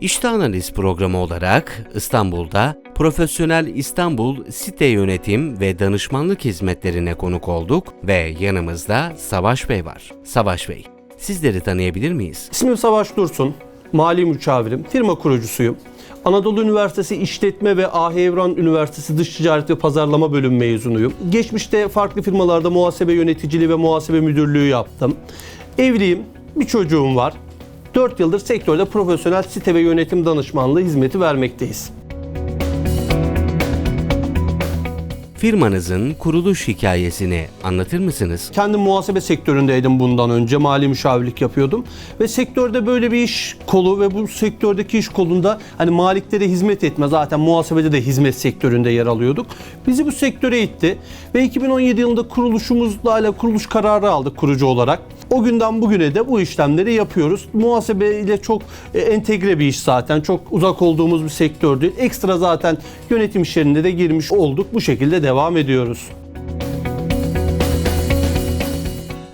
İşte Analiz programı olarak İstanbul'da Profesyonel İstanbul Site Yönetim ve Danışmanlık Hizmetlerine konuk olduk ve yanımızda Savaş Bey var. Savaş Bey, sizleri tanıyabilir miyiz? İsmim Savaş Dursun. Mali müşavirim. Firma kurucusuyum. Anadolu Üniversitesi İşletme ve Ahi Evran Üniversitesi Dış Ticaret ve Pazarlama Bölümü mezunuyum. Geçmişte farklı firmalarda muhasebe yöneticiliği ve muhasebe müdürlüğü yaptım. Evliyim. Bir çocuğum var. 4 yıldır sektörde profesyonel site ve yönetim danışmanlığı hizmeti vermekteyiz. Firmanızın kuruluş hikayesini anlatır mısınız? Kendim muhasebe sektöründeydim bundan önce. Mali müşavirlik yapıyordum. Ve sektörde böyle bir iş kolu ve bu sektördeki iş kolunda hani maliklere hizmet etme zaten muhasebede de hizmet sektöründe yer alıyorduk. Bizi bu sektöre itti ve 2017 yılında kuruluşumuzla kuruluş kararı aldık kurucu olarak. O günden bugüne de bu işlemleri yapıyoruz. Muhasebe ile çok e, entegre bir iş zaten. Çok uzak olduğumuz bir sektör değil. Ekstra zaten yönetim işlerinde de girmiş olduk. Bu şekilde devam ediyoruz.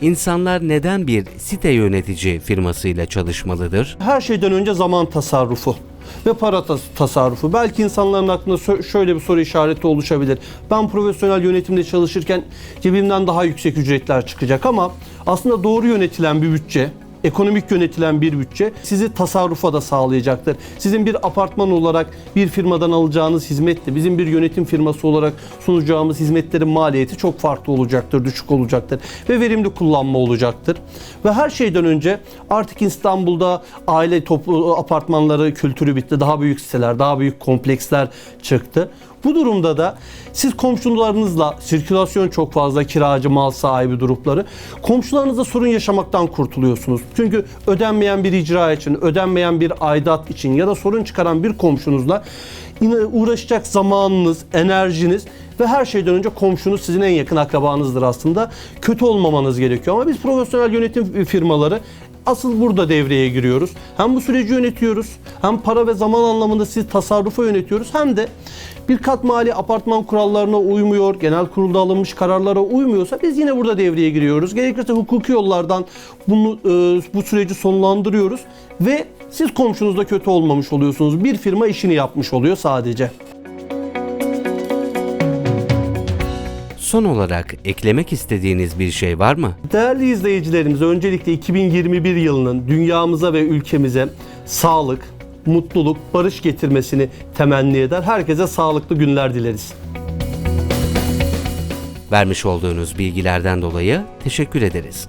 İnsanlar neden bir site yönetici firmasıyla çalışmalıdır? Her şeyden önce zaman tasarrufu ve para tas- tasarrufu. Belki insanların aklında şöyle bir soru işareti oluşabilir. Ben profesyonel yönetimde çalışırken cebimden daha yüksek ücretler çıkacak ama aslında doğru yönetilen bir bütçe, ekonomik yönetilen bir bütçe sizi tasarrufa da sağlayacaktır. Sizin bir apartman olarak bir firmadan alacağınız hizmetle bizim bir yönetim firması olarak sunacağımız hizmetlerin maliyeti çok farklı olacaktır, düşük olacaktır ve verimli kullanma olacaktır. Ve her şeyden önce artık İstanbul'da aile toplu apartmanları kültürü bitti. Daha büyük siteler, daha büyük kompleksler çıktı. Bu durumda da siz komşularınızla sirkülasyon çok fazla kiracı mal sahibi grupları komşularınızla sorun yaşamaktan kurtuluyorsunuz. Çünkü ödenmeyen bir icra için, ödenmeyen bir aidat için ya da sorun çıkaran bir komşunuzla uğraşacak zamanınız, enerjiniz ve her şeyden önce komşunuz sizin en yakın akrabanızdır aslında. Kötü olmamanız gerekiyor ama biz profesyonel yönetim firmaları Asıl burada devreye giriyoruz. Hem bu süreci yönetiyoruz, hem para ve zaman anlamında sizi tasarrufa yönetiyoruz, hem de bir kat mali apartman kurallarına uymuyor, genel kurulda alınmış kararlara uymuyorsa biz yine burada devreye giriyoruz. Gerekirse hukuki yollardan bunu e, bu süreci sonlandırıyoruz ve siz komşunuzda kötü olmamış oluyorsunuz. Bir firma işini yapmış oluyor sadece. Son olarak eklemek istediğiniz bir şey var mı? Değerli izleyicilerimiz öncelikle 2021 yılının dünyamıza ve ülkemize sağlık, mutluluk, barış getirmesini temenni eder. Herkese sağlıklı günler dileriz. Vermiş olduğunuz bilgilerden dolayı teşekkür ederiz.